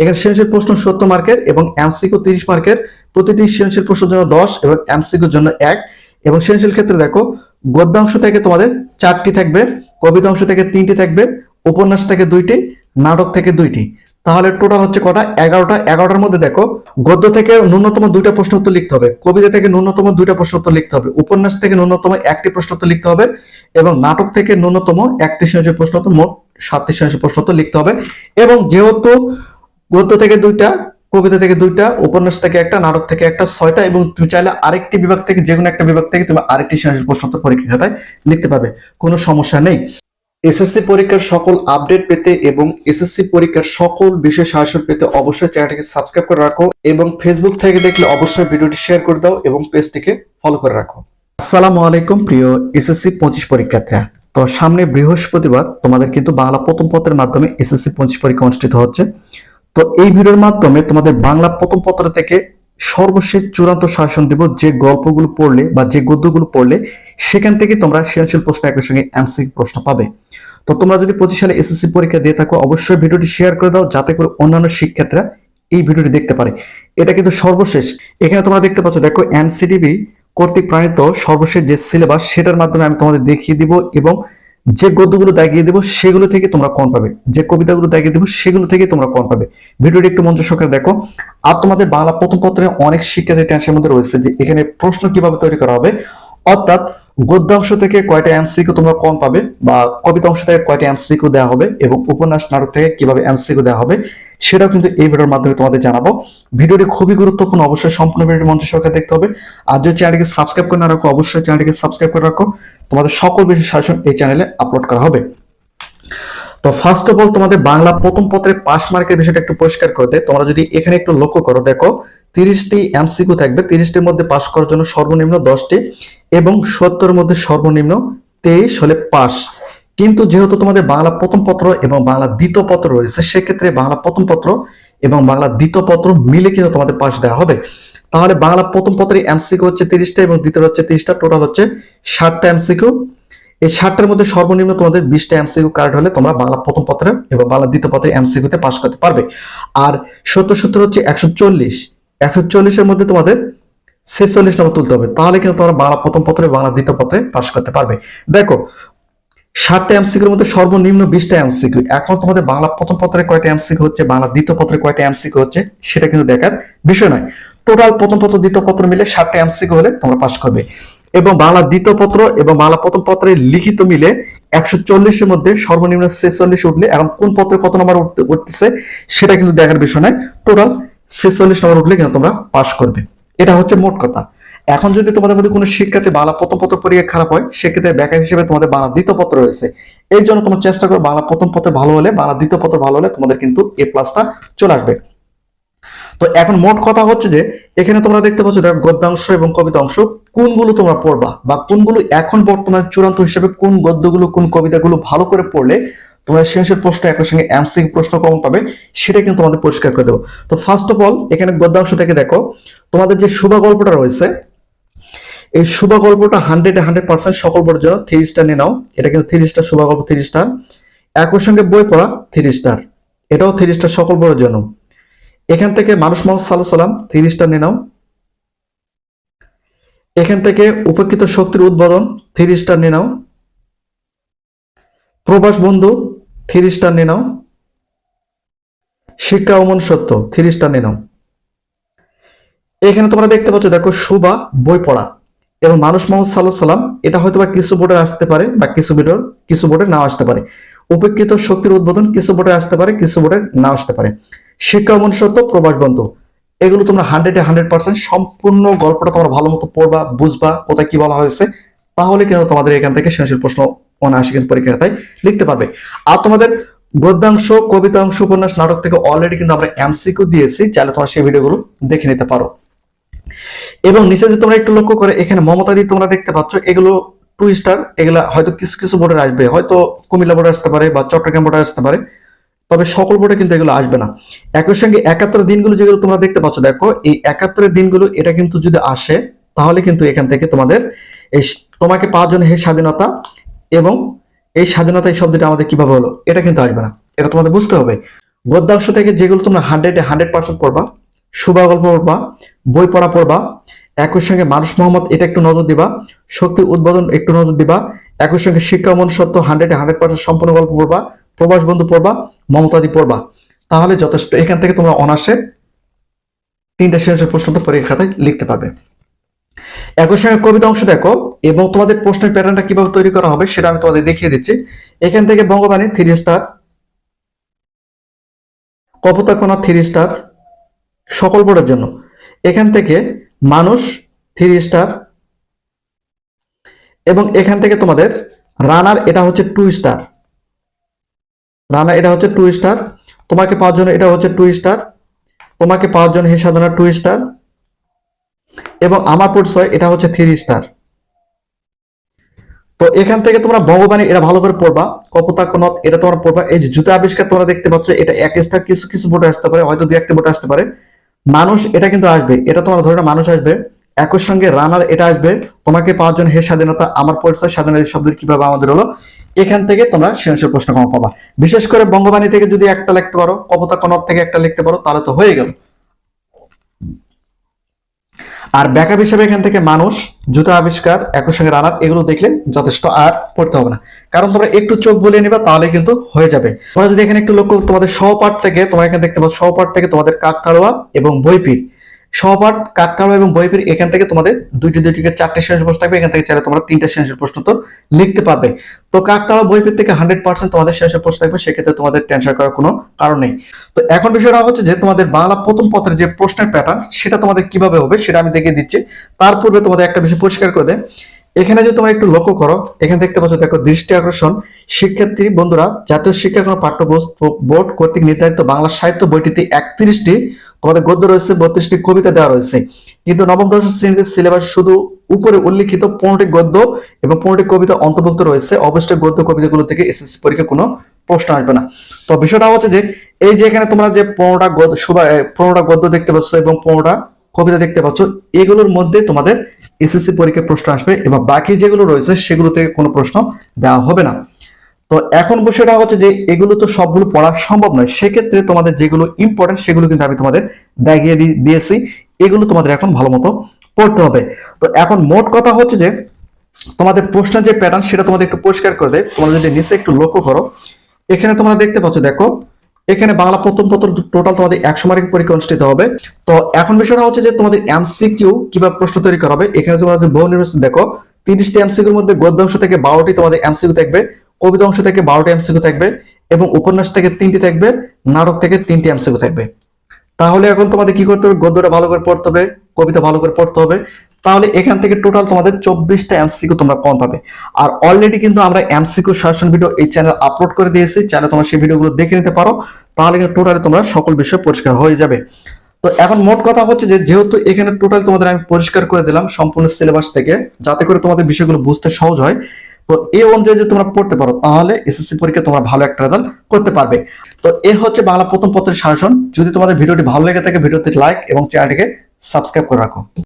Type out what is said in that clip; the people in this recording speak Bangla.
এখানে সৃজনশীল প্রশ্ন সত্তর মার্কের এবং এমসিকিউ তিরিশ মার্কের প্রতিটি সৃজনশীল প্রশ্নের জন্য দশ এবং এমসিকিউর জন্য এক। এবং সৃজনশীল ক্ষেত্রে দেখো, গদ্যাংশ থেকে তোমাদের চারটি থাকবে কবিতা অংশ থেকে তিনটি থাকবে, উপন্যাস থেকে দুইটি, নাটক থেকে দুইটি। তাহলে টোটাল হচ্ছে কটা? এগারোটা। এগারোটার মধ্যে দেখো, গদ্য থেকে ন্যূনতম দুইটা প্রশ্ন উত্তর লিখতে হবে, কবিতা থেকে ন্যূনতম দুইটা প্রশ্ন উত্তর লিখতে হবে, উপন্যাস থেকে ন্যূনতম একটি প্রশ্ন উত্তর লিখতে হবে এবং নাটক থেকে ন্যূনতম একটি সৃজনশীল প্রশ্ন উত্তর, মোট সাতটি সৃজনশীল প্রশ্ন উত্তর লিখতে হবে। এবং যেহেতু গদ্য থেকে দুইটা, কবিতা থেকে দুইটা, উপন্যাস থেকে একটা, নাটক থেকে একটা, ছয়টা এবং তুমি চাইলে আরেকটি বিভাগ থেকে যে কোনো একটা বিভাগ থেকে তুমি আরেকটি সৃজনশীল পরীক্ষা খাতায় লিখতে পারবে। কোনো সমস্যা নেই। এসএসসি পরীক্ষার সকল আপডেট পেতে এবং এসএসসি পরীক্ষার সকল বিষয় সাহায্য পেতে অবশ্যই চ্যানেলটিকে সাবস্ক্রাইব করে রাখো এবং ফেসবুক থেকে দেখলে অবশ্যই ভিডিওটি শেয়ার করে দাও এবং পেজটিকে ফলো করে রাখো। আসসালামু আলাইকুম প্রিয় এসএসসি পঁচিশ পরীক্ষার্থীরা। তো সামনে বৃহস্পতিবার তোমাদের কিন্তু বাংলা প্রথম পত্রের মাধ্যমে এসএসসি পঁচিশ পরীক্ষা অনুষ্ঠিত হচ্ছে। তো এই ভিডিওর মাধ্যমে তোমাদের বাংলা প্রথম পত্র থেকে সর্বশেষ চূড়ান্ত শাসন দিব যে গল্পগুলো পড়লে বা যে গদ্যগুলো পড়লে, সেখান থেকে তোমরা সৃজনশীল প্রশ্ন একই সঙ্গে এমসিক প্রশ্ন পাবে। তো তোমরা যদি পঁচিশ সালে এসএসসি পরীক্ষা দিয়ে থাকো, অবশ্যই ভিডিওটি শেয়ার করে দাও যাতে করে অন্যান্য শিক্ষার্থীরা এই ভিডিওটি দেখতে পারে। এটা কিন্তু সর্বশেষ। এখানে তোমরা দেখতে পাচ্ছ, দেখো এনসিডিবি কর্তৃক প্রণীত সর্বশেষ যে সিলেবাস সেটার মাধ্যমে আমি তোমাদের দেখিয়ে দিব এবং যে গদ্যগুলো দাগিয়ে দেবো, সেগুলো থেকে তোমরা কম পাবে। যে কবিতাগুলো দাগিয়ে দেবো, সেগুলো থেকে তোমরা কম পাবে। ভিডিওটি একটু মঞ্চ সহকারে দেখো। আর তোমাদের বাংলা প্রথম পত্রে অনেক শিক্ষার্থী টেনশনের মধ্যে রয়েছে যে এখানে প্রশ্ন কীভাবে তৈরি করা হবে। অর্থাৎ গদ্যাংশ থেকে কয়টা এমসিকিউ তোমরা কম পাবে বা কবিতা অংশ থেকে কয়টা এমসিকিউ দেওয়া হবে এবং উপন্যাস, নাটক থেকে কীভাবে এমসিকিউ দেওয়া হবে, সেটাও কিন্তু এই ভিডিওর মাধ্যমে তোমাদের জানাব। ভিডিওটি খুবই গুরুত্বপূর্ণ, অবশ্যই সম্পূর্ণ ভিডিওটি মঞ্চ সহকারে দেখতে হবে। আর যদি চ্যানেলটিকে সাবস্ক্রাইব করে না রাখো, অবশ্যই চ্যানেলটিকে সাবস্ক্রাইব করে রাখো। তোমাদের সকল বিষয় শাসন এই চ্যানেলে আপলোড করা হবে। তো ফার্স্ট অফ অল তোমাদের বাংলা প্রথম পত্রে পাস মার্কের বিষয়টা একটু পরিষ্কার করে দেয় তোমরা যদি এখানে একটু লক্ষ্য করো, দেখো, তিরিশটি এমসিকিউ থাকবে। তিরিশটির মধ্যে পাস করার জন্য সর্বনিম্ন দশটি এবং সত্তরের মধ্যে সর্বনিম্ন তেইশ হলে পাস কিন্তু যেহেতু তোমাদের বাংলা প্রথম পত্র এবং বাংলা দ্বিতীয় পত্র রয়েছে, সেক্ষেত্রে বাংলা প্রথম পত্র এবং বাংলা দ্বিতীয় পত্র মিলে কিন্তু তোমাদের পাস দেওয়া হবে। তাহলে বাংলা প্রথম পত্রে এমসিকিউ হচ্ছে তিরিশটা এবং দ্বিতীয় হচ্ছে তিরিশটা। টোটাল হচ্ছে ষাটটা এমসিকিউ এই ষাটটার মধ্যে সর্বনিম্ন তোমাদের বিশটা এমসিকিউ কার্ড হলে তোমরা বাংলা প্রথম পত্রে এবং বাংলা দ্বিতীয় পত্রে এমসিকিউতে পাস করতে পারবে। আর সত্তর সত্তর হচ্ছে একশো চল্লিশ। একশো চল্লিশের মধ্যে তোমাদের ছেচল্লিশ নম্বর তুলতে হবে। তাহলে কিন্তু তোমরা বাংলা প্রথম পত্রে বাংলা দ্বিতীয় পত্রে পাশ করতে পারবে। দেখো ষাটটা এমসিকিউর মধ্যে সর্বনিম্ন বিশটা এমসিকিউ এখন তোমাদের বাংলা প্রথম পত্রে কয়টা এমসিকিউ হচ্ছে, বাংলা দ্বিতীয় পত্রে কয়টা এমসিকিউ হচ্ছে, সেটা কিন্তু দেখার বিষয় নয়। টোটাল প্রথম পত্র, দ্বিতীয় পত্র মিলে ষাটটা এমসিকিউ হলে তোমরা পাস করবে। এবং বাংলা দ্বিতীয় পত্র এবং বাংলা প্রথম পত্রের লিখিত মিলে একশো চল্লিশের মধ্যে সর্বনিম্ন ছেচল্লিশ উঠলে, এখন কোন পত্রে কত নম্বর উঠতে- উঠতেছে, সেটা কিন্তু দেখার বিষয় নয়। টোটাল ছেচল্লিশ নম্বর উঠলে কিন্তু তোমরা পাস করবে। এটা হচ্ছে মোট কথা। এখন যদি তোমাদের মধ্যে কোনো শিক্ষার্থী বাংলা প্রথম পত্র পরীক্ষা খারাপ হয়, সেক্ষেত্রে ব্যাখ্যা হিসেবে তোমাদের বাংলা দ্বিতীয় পত্র রয়েছে। এই জন্য তোমরা চেষ্টা করো বাংলা প্রথম পত্র ভালো হলে, বাংলা দ্বিতীয় পত্র ভালো হলে তোমাদের কিন্তু এ প্লাসটা চলে আসবে। তো এখন মোট কথা হচ্ছে যে, এখানে তোমরা দেখতে পাচ্ছ দেখো গদ্যাংশ এবং কবিতা অংশ, কোনগুলো তোমরা পড়বা বা কোনগুলো এখন বর্তমানে চূড়ান্ত হিসেবে কোন গদ্যগুলো, কোন কবিতাগুলো ভালো করে পড়লে তোমরা শেষের প্রশ্ন একই সঙ্গে এমসিক প্রশ্ন কম পাবে, সেটা কিন্তু তোমাদের পরিষ্কার করে দেবো। তো ফার্স্ট অফ অল এখানে গদ্যাংশ থেকে দেখো, তোমাদের যে শুভ গল্পটা রয়েছে এই শুভ গল্পটা হান্ড্রেড হান্ড্রেড পার্সেন্ট সকল বোর্ডের জন্য থ্রি স্টার নিয়ে নাও। এটা কিন্তু থ্রি স্টার শুভ গল্প থ্রি স্টার একই সঙ্গে বই পড়া থ্রি স্টার এটাও থ্রি স্টার সকল বোর্ডের জন্য এখান থেকে মানুষ মোহাম্মদ সাল্লাহ সাল্লাম থ্রি স্টার নিয়ে নাও। এখান থেকে উপেক্ষিত শক্তির উদ্বোধন থ্রি স্টার নিয়ে নাও। প্রবাস বন্ধু থ্রি স্টার নিয়ে নাও। শিক্ষা অমন সত্য থ্রি স্টার নিয়ে নাও। এখানে তোমরা দেখতে পাচ্ছ, দেখো সুবা বই পড়া। এবং মানুষ মোহাম্মদ সাল্লাহ সাল্লাম এটা হয়তো বা কিছু বোর্ডে আসতে পারে বা কিছু বোর্ডের কিছু বোর্ডে নাও আসতে পারে। উপেক্ষিত শক্তির উদ্বোধন কিছু বোর্ডে আসতে পারে, কিছু বোর্ডে না আসতে পারে। শিক্ষা মনুষ্যত্ব প্রবাস বন্ধু, এগুলো তোমরা হান্ড্রেড হান্ড্রেড পার্সেন্ট সম্পূর্ণ গল্পটা তোমরা ভালো মতো পড়বা, বুঝবা, কোথায় কি বলা হয়েছে, তাহলে কিন্তু তোমাদের এখান থেকে সৃজনশীল প্রশ্ন অনায়াসে কিন্তু পরীক্ষা খাতায় লিখতে পারবে। আর তোমাদের গদ্যাংশ, কবিতাংশ, উপন্যাস, নাটক থেকে অলরেডি কিন্তু আমরা এমসিকিউ দিয়েছি, চাইলে তোমরা সেই ভিডিওগুলো দেখে নিতে পারো। এবং নিচে যদি তোমরা একটু লক্ষ্য করে, এখানে মমতা দি তোমরা দেখতে পাচ্ছ, এগুলো টু স্টার এগুলা হয়তো কিছু কিছু বোর্ডে আসবে। হয়তো কুমিল্লা বোর্ডে আসতে পারে বা চট্টগ্রাম বোর্ডে আসতে পারে, তবে সকল বোর্ডে কিন্তু এগুলো আসবে না। একই সঙ্গে একাত্তর দিনগুলো যেগুলো তোমরা দেখতে পাচ্ছ, দেখো, এই একাত্তরের দিনগুলো, এটা কিন্তু যদি আসে, তাহলে কিন্তু এখান থেকে তোমাদের এই তোমাকে পাওয়ার জন্য হে স্বাধীনতা এবং এই স্বাধীনতা এই শব্দটা আমাদের কীভাবে হলো, এটা কিন্তু আসবে না। এটা তোমাদের বুঝতে হবে। গদ্যাংশ থেকে যেগুলো তোমরা হান্ড্রেডে হান্ড্রেড পার্সেন্ট পড়বা শুভা গল্প পড়বা, বই পড়া পড়বা, একই সঙ্গে মানুষ মোহাম্মদ, এটা একটু নজর দিবা, শক্তির উদ্বোধন একটু নজর দিবা, একই সঙ্গে শিক্ষা মনুষ্যত্ব হান্ড্রেডে হান্ড্রেড পার্সেন্ট সম্পূর্ণ গল্প পড়বা, প্রবাস বন্ধু পড়বা মমতাদি পড়বা। তাহলে যথেষ্ট, এখান থেকে তোমরা অনার্সে তিনটা সৃজনশীল প্রশ্ন তো পরীক্ষা খাতায় লিখতে পারবে। একই সঙ্গে কবিতা অংশ দেখো, এবং তোমাদের প্রশ্নের প্যাটার্নটা কীভাবে তৈরি করা হবে সেটা আমি তোমাদের দেখিয়ে দিচ্ছি। এখান থেকে বঙ্গবাণী থ্রি স্টার কপোতাকোনা থ্রি স্টার সকল বোর্ডের জন্য। এখান থেকে মানুষ থ্রি স্টার এবং এখান থেকে তোমাদের রানার এটা হচ্ছে টু স্টার রানার এটা হচ্ছে টু স্টার তোমাকে পাওয়ার জন্য এটা হচ্ছে টু স্টার তোমাকে পাওয়ার জন্য হে সাধনা টু স্টার এবং আমার পরিচয় এটা হচ্ছে থ্রি স্টার তো এখান থেকে তোমরা ভগবানী এটা ভালো করে পড়বা কপতা কনত এটা তোমরা পড়বা, এই যে জুতা আবিষ্কার তোমরা দেখতে পাচ্ছ, এটা এক স্টার কিছু কিছু বোর্ডে আসতে পারে, হয়তো দু একটা বোর্ডে আসতে পারে। মানুষ এটা কিন্তু আসবে, এটা তোমার ধরে মানুষ আসবে, একই সঙ্গে রানার এটা আসবে, তোমাকে পাওয়ার জন্য হে স্বাধীনতা, আমার পরিচয়, স্বাধীনতা শব্দ কীভাবে আমাদের হলো, এখান থেকে তোমরা সৃজনশীল প্রশ্ন কম পাবা। বিশেষ করে বঙ্গবাণী থেকে যদি একটা লিখতে পারো কপতা কনক থেকে একটা লিখতে পারো, তাহলে তো হয়ে গেল। আর ব্যাকআপ হিসেবে এখান থেকে মানুষ, জুতা আবিষ্কার, একই সঙ্গে রানার, এগুলো দেখলে যথেষ্ট আর পড়তে হবে না। কারণ তোমরা একটু চোখ বলে নিবা, তাহলে কিন্তু হয়ে যাবে। তোমরা যদি এখানে একটু লক্ষ্য তোমাদের সহপাঠ থেকে, তোমরা এখানে দেখতে পাচ্ছ, সহপাঠ থেকে তোমাদের কাকতাড়ুয়া এবং বইপির সহপাঠ কাকতাড়ুয়া এবং বইপের এখান থেকে তোমাদের দুইটি দুইটিকে চারটে সৃজনশীল প্রশ্ন থাকবে। এখান থেকে চাইলে তোমরা তিনটা সৃজনশীল প্রশ্ন তো লিখতে পারবে। তো কাকতাড়ু বইপের থেকে হান্ড্রেড পার্সেন্ট তোমাদের সৃজনশীল প্রশ্ন থাকবে, সেক্ষেত্রে তোমাদের টেনশন করার কোনো কারণ নেই। তো এখন বিষয়টা হচ্ছে যে তোমাদের বাংলা প্রথম পত্রের যে প্রশ্নের প্যাটার্ন সেটা তোমাদের কীভাবে হবে, সেটা আমি দেখিয়ে দিচ্ছি। তার পূর্বে তোমাদের একটা বিষয় পরিষ্কার করে দেয়। এখানে যদি তোমরা একটু লক্ষ্য করো, এখানে দেখতে পাচ্ছ, দেখো, দৃষ্টি আকর্ষণ। শিক্ষার্থী বন্ধুরা, জাতীয় শিক্ষাক্রম পাঠ্যপুস্তক বোর্ড কর্তৃক নির্ধারিত বাংলা সাহিত্য বইটিতে একত্রিশটি, তোমাদের গদ্য রয়েছে, বত্রিশটি কবিতা দেওয়া রয়েছে। কিন্তু নবম দশ শ্রেণীতে সিলেবাস শুধু উপরে উল্লিখিত পনেরোটি গদ্য এবং পনেরোটি কবিতা অন্তর্ভুক্ত রয়েছে। অবশ্যই গদ্য কবিতাগুলো থেকে এসএসসি পরীক্ষা কোনো প্রশ্ন আসবে না। তো বিষয়টা হচ্ছে যে, এই যে এখানে তোমরা যে পনেরোটা গদ্য পনেরোটা গদ্য দেখতে পাচ্ছ এবং পনেরোটা কবিতা দেখতে পাচ্ছ, এগুলোর মধ্যে তোমাদের এসএসসি পরীক্ষায় প্রশ্ন আসবে এবং বাকি যেগুলো রয়েছে সেগুলো থেকে কোনো প্রশ্ন দেওয়া হবে না। তো এখন বিষয়টা হচ্ছে যে এগুলো তো সবগুলো পড়া সম্ভব নয়, সেক্ষেত্রে তোমাদের যেগুলো ইম্পর্টেন্ট সেগুলো কিন্তু আমি তোমাদের দেখিয়ে দিয়েছি, এগুলো তোমাদের এখন ভালো মতো পড়তে হবে। তো এখন মোট কথা হচ্ছে যে তোমাদের প্রশ্নের যে প্যাটার্ন সেটা তোমাদের একটু পরিষ্কার করে দেয় তোমরা যদি নিচে একটু লক্ষ্য করো, এখানে তোমরা দেখতে পাচ্ছ, দেখো এখানে বাংলা প্রথম পত্র টোটাল তোমাদের একশো মার্কের পরীক্ষা অনুষ্ঠিত হবে। তো এখন বিষয়টা হচ্ছে যে তোমাদের এমসিকিউ কীভাবে প্রশ্ন তৈরি করা হবে, এখানে তোমাদের বহু নির্বাচন দেখো, তিরিশটি এমসিকিউর মধ্যে গদ্য অংশ থেকে বারোটি তোমাদের এমসিকিউ থাকবে, কবিতা অংশ থেকে বারোটি এমসিকিউ থাকবে এবং উপন্যাস থেকে তিনটি থাকবে, নাটক থেকে তিনটি এমসিকিউ থাকবে। তাহলে এখন তোমাদের কি করতে হবে? গদ্যটা ভালো করে পড়তে হবে, কবিতা ভালো করে পড়তে হবে। তাহলে এখান থেকে টোটাল তোমাদের চব্বিশটা এমসিকিউ তোমরা কম পাবে। আর অলরেডি কিন্তু আমরা এমসিকিউ শাসন ভিডিও এই চ্যানেল আপলোড করে দিয়েছি চ্যানেলে তোমরা সেই ভিডিওগুলো দেখে নিতে পারো, তাহলে কিন্তু টোটালি তোমরা সকল বিষয় পরিষ্কার হয়ে যাবে। তো এখন মোট কথা হচ্ছে যে, যেহেতু এখানে টোটাল তোমাদের আমি পরিষ্কার করে দিলাম সম্পূর্ণ সিলেবাস থেকে, যাতে করে তোমাদের বিষয়গুলো বুঝতে সহজ হয়, তো এই অনুযায়ী যদি তোমরা পড়তে পারো, তাহলে এসএসসি পরীক্ষা তোমরা ভালো একটা রেজাল্ট করতে পারবে। তো এ হচ্ছে বাংলা প্রথম পত্রের শাসন। যদি তোমাদের ভিডিওটি ভালো লেগে থাকে ভিডিওতে লাইক এবং চ্যানেলটিকে সাবস্ক্রাইব করে রাখো।